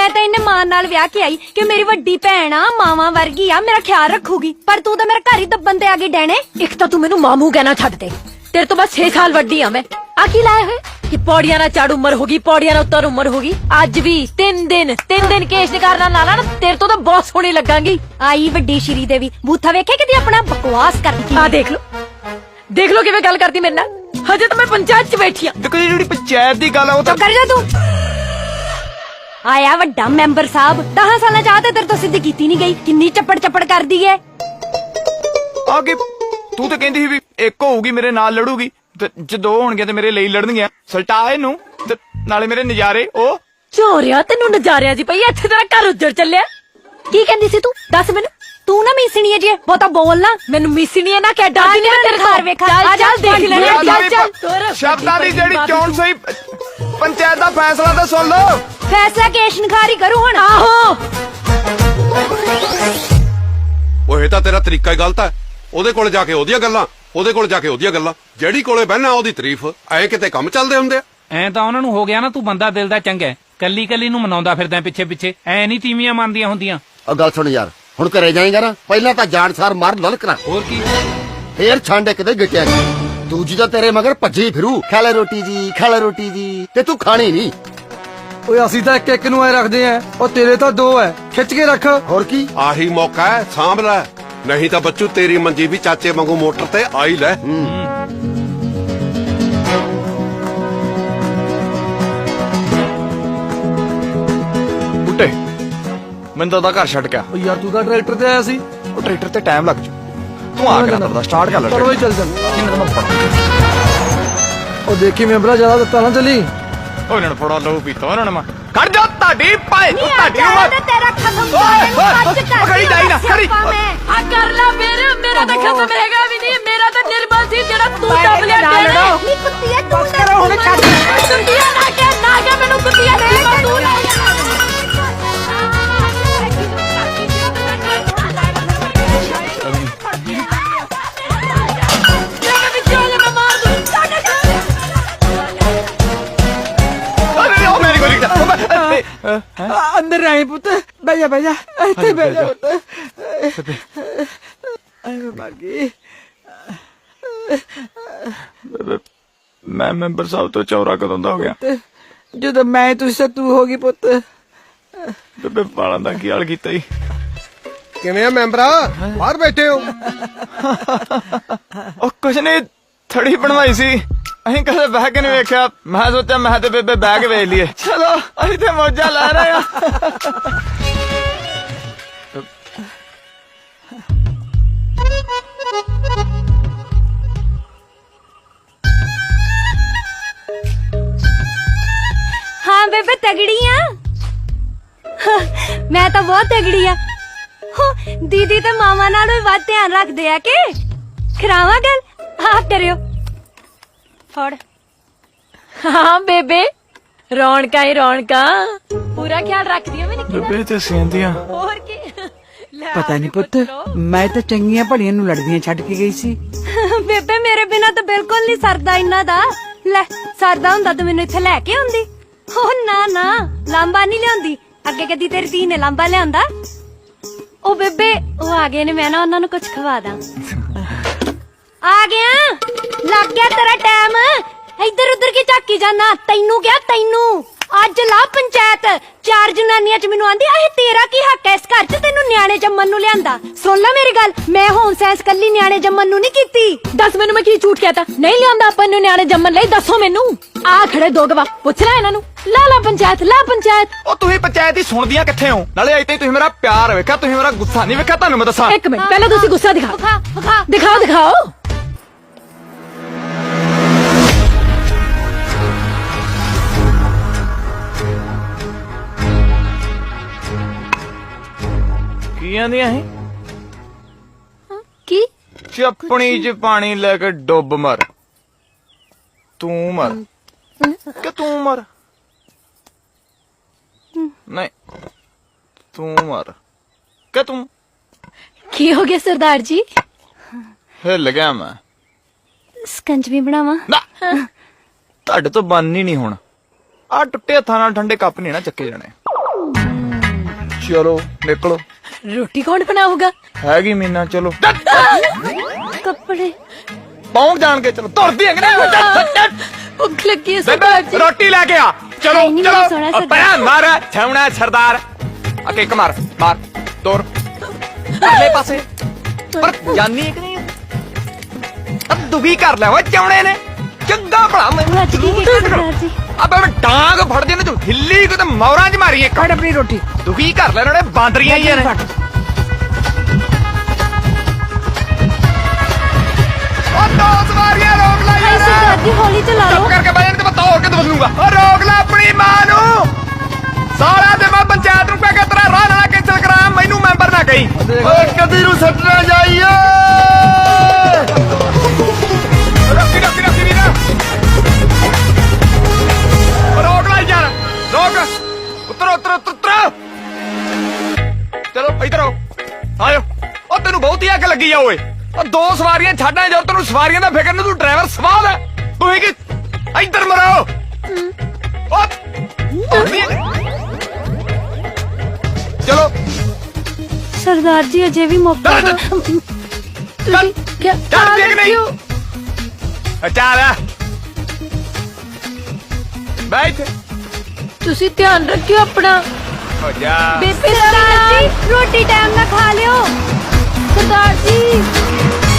ਮੈਂ ਤਾਂ ਇਹਨੇ ਮਾਂ ਨਾਲ ਵਿਆਹ ਕੇ ਆਈ ਕਿ ਮੇਰੀ ਵੱਡੀ ਭੈਣ ਆ ਮਾਵਾਂ ਵਰਗੀ ਆ ਮੇਰਾ ਖਿਆਲ ਰੱਖੂਗੀ। ਪਰ ਤੂੰ ਤਾਂ ਮੇਰਾ ਘਰ ਹੀ ਦੱਬਣ ਤੇ ਆ ਗਈ ਡੈਣੇ। ਇੱਕ ਤਾਂ ਤੂੰ ਮੈਨੂੰ ਮਾਮੂ ਕਹਿਣਾ ਛੱਡ ਦੇ। ਤੇਰੇ ਤੋਂ ਬਸ 6 ਸਾਲ ਵੱਡੀ ਆ ਮੈਂ। ਆ ਕੀ ਲਾਇਆ ਹੋਇਆ? ਕਿ ਪੌੜੀਆਂ ਨਾਲ ਚੜ ਉਮਰ ਹੋ ਗਈ ਪੌੜੀਆਂ ਨਾਲ ਉੱਤਰ ਉਮਰ ਹੋ ਗਈ। ਅੱਜ ਵੀ ਤਿੰਨ ਦਿਨ ਤਿੰਨ ਦਿਨ ਕੇਸ਼ ਨਿਕਾਰਨਾ ਨਾਲਾ ਨਾ ਤੇਰੇ ਤੋਂ ਤਾਂ ਬਹੁਤ ਸੋਹਣੀ ਲੱਗਾਂਗੀ। ਆਈ ਵੱਡੀ ਸ਼੍ਰੀ ਦੇਵੀ ਬੂਥਾ ਵੇਖੇ ਕਿਤੇ ਆਪਣਾ ਬਕਵਾਸ ਕਰਦੀ ਆ ਦੇਖ ਲੋ ਦੇਖ ਲੋ ਕਿਵੇਂ ਗੱਲ ਕਰਦੀ ਮੇਰੇ ਨਾਲ। ਹਜੇ ਤਾਂ ਮੈਂ ਪੰਚਾਇਤ 'ਚ ਬੈਠੀ ਆ। ਦੇਖੋ ਜਿਹੜੀ ਪੰਚਾਇਤ ਦੀ ਗੱਲ ਆ ਉਹ ਤਾਂ ਕਰ ਜਾ ਤੂੰ। ਆਇਆ ਵੱਡਾ ਮੈਂਬਰ ਸਾਹਿਬ 10 ਸਾਲਾਂ ਚ ਆ ਤੇ ਤੇਰੇ ਤੋਂ ਸਿੱਧੀ ਕੀਤੀ ਨਹੀਂ ਗਈ। ਕਿੰਨੀ ਚੱਪੜ ਚੱਪੜ ਕਰਦੀ ਏ। ਆ ਕਿ ਤੂੰ ਤਾਂ ਕਹਿੰਦੀ ਸੀ ਵੀ ਇੱਕ ਹੋਊਗੀ ਮੇਰੇ ਨਾਲ ਲੜੂਗੀ। ਤੇ ਜੇ ਦੋ ਹੋਣਗੇ ਤੇ ਮੇਰੇ ਲਈ ਲੜਨਗੀਆਂ। ਸਲਟਾ ਇਹਨੂੰ ਤੇ ਨਾਲੇ ਮੇਰੇ ਨਜ਼ਾਰੇ ਉਹ। ਚੋਰਿਆ ਤੈਨੂੰ ਨਜ਼ਾਰਿਆਂ ਦੀ ਪਈ ਇੱਥੇ ਤੇਰਾ ਘਰ ਉੱਜੜ ਚੱਲਿਆ। ਕੀ ਕਹਿੰਦੀ ਸੀ ਤੂੰ? ਦੱਸ ਮੈਨੂੰ। ਤੂੰ ਨਾ ਮੀਸਣੀ ਜੀ ਬਹੁਤਾ ਬੋਲ ਨਾ। ਮੈਨੂੰ ਮਿਸਣੀ ਹੈ ਨਾ ਕਹਿ ਡਰਦੀ ਨਹੀਂ ਮੈਂ ਤੇਰੇ ਘਰ ਵੇਖਾਂ। ਆ ਜਾ, ਚੱਲ ਦੇਖ ਲੈਣਾ ਸ਼ਬਦਾਂ ਚੱਲ ਚੱਲ। ਸ਼ਬਦਾਂ ਦੀ ਜਿਹੜੀ ਚੋਣ ਸਹੀ ਪੰਚਾਇਤ ਦਾ ਫੈਸਲਾ ਤਾਂ ਸੁਣ ਲਓ। ਫੈਸਲਾ ਕੇਸ਼ ਨਖਾਰੀ ਕਰੂ ਹੁਣ। ਆਹੋ। ਉਹ ਇਹ ਤਾਂ ਤੇਰਾ ਤਰੀਕਾ ਹੀ ਗਲਤ ਹੈ। ਉਹਦੇ ਕੋਲ ਜਾ ਕੇ ਉਹਦੀਆਂ ਗੱਲਾਂ ਉਹਦੇ ਕੋਲ ਜਾ ਕੇ ਉਹਦੀਆਂ ਗੱਲਾਂ। ਜਿਹੜੀ ਕੋਲੇ ਬਹਿਣਾ ਉਹਦੀ ਤਾਰੀਫ। ਐ ਕਿਤੇ ਕੰਮ ਚੱਲਦੇ ਹੁੰਦੇ ਆ। ਐ ਤਾਂ ਉਹਨਾਂ ਨੂੰ ਹੋ ਗਿਆ ਨਾ ਤੂੰ ਬੰਦਾ ਦਿਲ ਦਾ ਚੰਗਾ ਹੈ। ਕੱਲੀ ਕੱਲੀ ਨੂੰ ਮਨਾਉਂਦਾ ਫਿਰਦਾ ਪਿੱਛੇ ਪਿੱਛੇ ਐ ਨਹੀਂ ਤੀਵੀਆਂ ਮੰਨਦੀਆਂ ਹੁੰਦੀਆਂ। ਆ ਗੱਲ ਸੁਣ ਯਾਰ। ਹੁਣ ਘਰੇ ਜਾਏਗਾ ਨਾ ਪਹਿਲਾਂ ਤਾਂ ਜਾਣ ਸਾਰ ਮਾਰ ਲਲਕਣਾ ਹੋਰ ਕੀ? ਫੇਰ ਛੰਡ ਇੱਕ ਤੇ ਗਿੱਟਿਆ ਜੀ। ਦੂਜੀ ਤਾਂ ਤੇਰੇ ਮਗਰ ਭੱਜੀ ਫਿਰੂ। ਖਾ ਲੈ ਰੋਟੀ ਜੀ ਖਾ ਲੈ ਰੋਟੀ ਜੀ। ਤੇ ਤੂੰ ਖਾਣੀ ਨਹੀਂ। ਓਏ ਅਸੀਂ ਤਾਂ ਇੱਕ ਇੱਕ ਨੂੰ ਐ ਰੱਖਦੇ ਆ। ਉਹ ਤੇਰੇ ਤਾਂ ਦੋ ਐ। ਖਿੱਚ ਕੇ ਰੱਖ। ਹੋਰ ਕੀ? ਆਹੀ ਮੌਕਾ ਹੈ ਸਾਂਭ ਲੈ। ਨਹੀਂ ਤਾਂ ਬੱਚੂ ਤੇਰੀ ਮੰਜੀ ਵੀ ਚਾਚੇ ਵਾਂਗੂ ਮੋਟਰ ਤੇ ਆਈ ਲੈ। ਮੈਨੂੰ ਤਾਂ ਉਹਦਾ ਘਰ ਛੱਡ ਗਿਆ ਓ ਯਾਰ ਤੂੰ ਤਾਂ ਟਰੈਕਟਰ ਤੇ ਆਇਆ ਸੀ। ਉਹ ਟਰੈਕਟਰ ਤੇ ਟਾਈਮ ਲੱਗ ਜੂ। ਤੂੰ ਆ ਕੇ ਨਾ ਸਟਾਰਟ ਕਰ ਲੈ ਚਲੋ ਚੱਲ ਚੱਲ। ਇਹਨਾਂ ਨੂੰ ਫੜਾ ਉਹ ਦੇਖੀ ਮੈਂਬਰਾ ਜ਼ਿਆਦਾ ਦਿੱਤਾ ਨਾ ਚਲੀ। ਉਹ ਇਹਨਾਂ ਨੂੰ ਫੜਾ ਲਓ ਪੀਤਾ ਉਹਨਾਂ ਨੇ ਮੈਂ। ਖੜ ਜਾ ਤੁਹਾਡੀ ਭਾਈ ਤੁਹਾਡੀ ਉਮਰ। ਤੇਰਾ ਖਤਮ ਕਰ ਓਏ, ਅੱਜ ਕਰ ਨਾ, ਖੜੀ। ਆ ਕਰ ਲੈ ਫਿਰ ਮੇਰਾ ਤਾਂ ਖਤਮ ਹੈਗਾ। ਆਏ ਪੁੱਤ। ਬਹਿ ਜਾ ਬਹਿ ਜਾ। ਇੱਥੇ ਬਹਿ ਜਾ ਪੁੱਤ। ਆਏ ਮਰ ਗਈ ਮੈਂ ਮੈਂਬਰ ਸਾਹਿਬ ਤੋਂ ਚੌਰਾ ਕਦੋਂ ਦਾ ਹੋ ਗਿਆ? ਜਦੋਂ ਮੈਂ ਤੂੰ ਸੇ ਤੂੰ ਹੋ ਗਈ ਪੁੱਤ। ਬੇਬੇ ਪਾਲਾਂ ਦਾ ਕੀ ਹਾਲ ਕੀਤਾ ਹੀ ਕਿਵੇਂ ਆ ਮੈਂਬਰਾ? ਬਾਹਰ ਬੈਠੇ ਹੋ। ਉਹ ਕੁਛ ਨਹੀਂ ਥੜੀ ਬਣਵਾਈ ਸੀ। ਅਸੀਂ ਕਦੇ ਬਹਿ ਕੇ ਨਹੀਂ ਵੇਖਿਆ। ਮੈਂ ਸੋਚਿਆ ਮੈਂ ਤੇ ਬੇਬੇ ਬਹਿ ਕੇ ਵੇਖ ਲਈਏ। ਚਲੋ ਅਸੀਂ ਤੇ ਮੌਜਾਂ ਲੈ ਰਹੇ ਆ ਹਾਂ ਬੇਬੇ ਤਗੜੀ ਆ। ਮੈਂ ਤਾਂ ਬਹੁਤ ਤਗੜੀ ਆ। ਹੋ, ਦੀਦੀ ਤੇ ਮਾਮਾ ਨਾਲ ਵੀ ਵੱਧ ਧਿਆਨ ਰੱਖਦੇ ਆ ਕਿ? ਖਰਾਵਾ ਗੱਲ? ਆ ਕਰਿਓ। ਫੜ। ਹਾਂ ਬੇਬੇ। ਰੌਣਕਾਂ ਹੀ ਰੌਣਕਾਂ। ਪੂਰਾ ਖਿਆਲ ਰੱਖਦੀ ਆ ਮੈਂ ਨਿੱਕੀ ਦਾ। ਬੇਬੇ ਤੇ ਸਿੰਦੀਆਂ ਹੋਰ ਕੀ। ਲੈ ਪਤਾ ਨਹੀਂ ਪੁੱਤ ਮੈਂ ਤਾਂ ਚੰਗੀਆਂ ਭਲੀਆਂ ਨੂੰ ਲੜਦੀਆਂ ਛੱਡ ਕੇ ਗਈ ਸੀ। ਬੇਬੇ ਮੇਰੇ ਬਿਨਾ ਤਾਂ ਬਿਲਕੁਲ ਨਹੀਂ ਸਰਦਾ ਇਹਨਾਂ ਦਾ। ਲੈ ਸਰਦਾ ਹੁੰਦਾ ਤਾਂ ਮੈਨੂੰ ਇੱਥੇ ਲੈ ਕੇ ਆਉਂਦੀ। ਹੋ ਨਾ ਨਾ ਲਾਂਬਾ ਨਹੀਂ ਲਿਆਉਂਦੀ। ਅੱਗੇ ਕਦੀ ਤੇਰੀ ਧੀ ਨੇ ਲਾਂਬਾ ਲਿਆਂਦਾ। ਉਹ ਬੇਬੇ ਉਹ ਆ ਗਏ ਨੇ ਮੈਂ ਨਾ ਉਹਨਾਂ ਨੂੰ ਕੁਝ ਖਵਾ ਦਾਂ। ਆ ਗਿਆ। ਲੱਗ ਗਿਆ ਤੇਰਾ ਟਾਈਮ ਇੱਧਰ ਉੱਧਰ ਕੀ ਝਾਕੀ ਜਾਣਾ ਤੈਨੂੰ ਕਿਹਾ ਤੈਨੂੰ। ਅੱਜ ਲਾ ਪੰਚਾਇਤ। ਚਾਰ ਜਨਾਨੀਆਂ ਚ ਮੈਨੂੰ ਆਂਦੀ ਆਹ ਤੇਰਾ ਕੀ ਹੱਕ ਹੈ ਇਸ ਘਰ ਚ? ਤੈਨੂੰ ਨਿਆਣੇ ਜੰਮਣ ਨੂੰ ਲਿਆਂਦਾ। ਸੁਣ ਲੈ ਮੇਰੀ ਗੱਲ ਮੈਂ ਹੋਮ ਸਾਇੰਸ ਕੱਲੀ ਨਿਆਣੇ ਜੰਮਣ ਨੂੰ ਨਹੀਂ ਕੀਤੀ। ਦੱਸ ਮੈਨੂੰ ਮੈਂ ਕੀ ਝੂਠ ਕਹਿਤਾ ਨਹੀਂ ਲਿਆਂਦਾ ਆਪਾਂ ਨੂੰ ਨਿਆਣੇ ਜੰਮਣ ਲਈ ਦੱਸੋ ਮੈਨੂੰ। ਆ ਖੜੇ ਦੋ ਗਵਾ ਪੁੱਛ ਲੈ ਇਹਨਾਂ ਨੂੰ। ਲਾ ਲਾ ਪੰਚਾਇਤ ਲਾ ਪੰਚਾਇਤ। ਉਹ ਤੁਸੀਂ ਪੰਚਾਇਤ ਦੀ ਸੁਣਦੀਆਂ ਕਿੱਥੇ ਹੋ? ਨਾਲੇ ਅਜੇ ਤਾਈਂ ਤੁਸੀਂ ਮੇਰਾ ਪਿਆਰ ਵੇਖਿਆ ਤੁਸੀਂ ਮੇਰਾ ਗੁੱਸਾ ਨਹੀਂ ਵੇਖਿਆ ਤੁਹਾਨੂੰ ਮੈਂ ਦੱਸਾਂ। ਇੱਕ ਮਿੰਟ ਪਹਿਲਾਂ ਤੁਸੀਂ ਗੁੱਸਾ ਦਿਖਾਓ ਦਿਖਾਓ ਦਿਖਾਓ। ਕੀ ਆਂਦੀਆਂ ਸੀ। ਕੀ? ਚਪਣੀ ਚ ਪਾਣੀ ਲੈ ਕੇ ਡੁੱਬ ਮਰ। ਤੂੰ ਮਰ। ਕਿ ਤੂੰ ਮਰ? ਨਹੀਂ ਤੂੰ ਮਰ। ਕਿ ਤੂੰ? ਕੀ ਹੋ ਗਿਆ ਸਰਦਾਰ ਜੀ? ਹਿੱਲ ਗਿਆ ਮੈਂ। ਸਕੰਜਵੀ ਬਣਾਵਾਂ? ਨਾ! ਤੁਹਾਡੇ ਤੋਂ ਬੰਨ ਹੀ ਨਹੀਂ ਹੁਣ। ਆ ਟੁੱਟੇ ਹੱਥਾਂ ਨਾਲ ਠੰਡੇ ਕੱਪ ਨਹੀਂ ਨਾ ਚੱਕੇ ਜਾਣੇ। ਚਲੋ ਨਿਕਲੋ। ਰੋਟੀ ਕੌਣ ਬਣਾਊਗਾ ਹੈਗੀ ਮੀਨਾ ਚਲੋ ਕੱਪੜੇ ਪਹੁੰਚ ਜਾਣ ਕੇ ਚਲੋ ਤੁਰਦੀ ਹੈ ਕਿ ਨਹੀਂ ਚੱਲ, ਚੱਲ, ਭੁੱਖ ਲੱਗੀ ਹੈ ਬੇਬੇ ਸਰਦਾਰ ਜੀ ਰੋਟੀ ਲੈ ਕੇ ਆ ਚਲੋ ਨਹੀਂ, ਨਹੀਂ, ਸੋਹਣਾ ਚਲੋ ਸਰਦਾਰ। ਪੈ ਮਾਰ ਛਾਉਣਾ ਸਰਦਾਰ ਆ ਕਿੱਕ ਮਾਰ ਮਾਰ ਤੋਰ ਅਗਲੇ ਪਾਸੇ ਕਿ ਚੰਗਾ ਭਲਾ ਮੈਂ ਰੱਜ ਗਈ ਕਿ ਸਰਦਾਰ ਜੀ? ਅਬੇ ਮੈਂ ਡਾਂਗ ਫੜ ਦੇ ਨੇ ਤੂੰ ਹਿੱਲੀ ਕੋ ਤੇ ਮੌਰਾਂ ਚ ਮਾਰੀ ਇੱਕ। ਫੜ ਆਪਣੀ ਰੋਟੀ। ਦੁਖੀ ਕਰ ਲੈ ਉਹਨੇ ਬਾਂਦਰੀਆਂ ਹੀ ਨੇ। ਉਹ ਦੋ ਸਵਾਰੀਆਂ ਰੋਕ ਲੈ ਯਾਰ ਜੀ ਹੌਲੀ ਚਲਾ ਲਓ ਓਏ। ਉਹ ਦੋ ਸਵਾਰੀਆਂ ਛੱਡਾਂ ਜਦੋਂ ਤੈਨੂੰ ਸਵਾਰੀਆਂ ਦਾ ਫਿਕਰ ਨਹੀਂ ਤੂੰ ਡਰਾਈਵਰ ਸਵਾਦ ਹੈ। ਤੂੰ ਹੀ ਕਿ ਇੱਧਰ ਮਰੋ। ਉਹ ਚਲੋ। ਸਰਦਾਰ ਜੀ ਅਜੇ ਵੀ ਮੌਕਾ ਚੱਲ, ਤੁਸੀਂ। ਕਿਆ ਚੱਲ ਦੇਖ ਨਹੀਂ ਕਿਉਂ? ਬੈਠ ਤੁਸੀਂ ਧਿਆਨ ਰੱਖਿਓ ਆਪਣਾ। ਹੋ ਜਾ। ਬੇਬੇ ਸਰਦਾਰ ਜੀ ਰੋਟੀ ਟਾਈਮ ਨਾਲ ਖਾ ਲਿਓ। Cidade!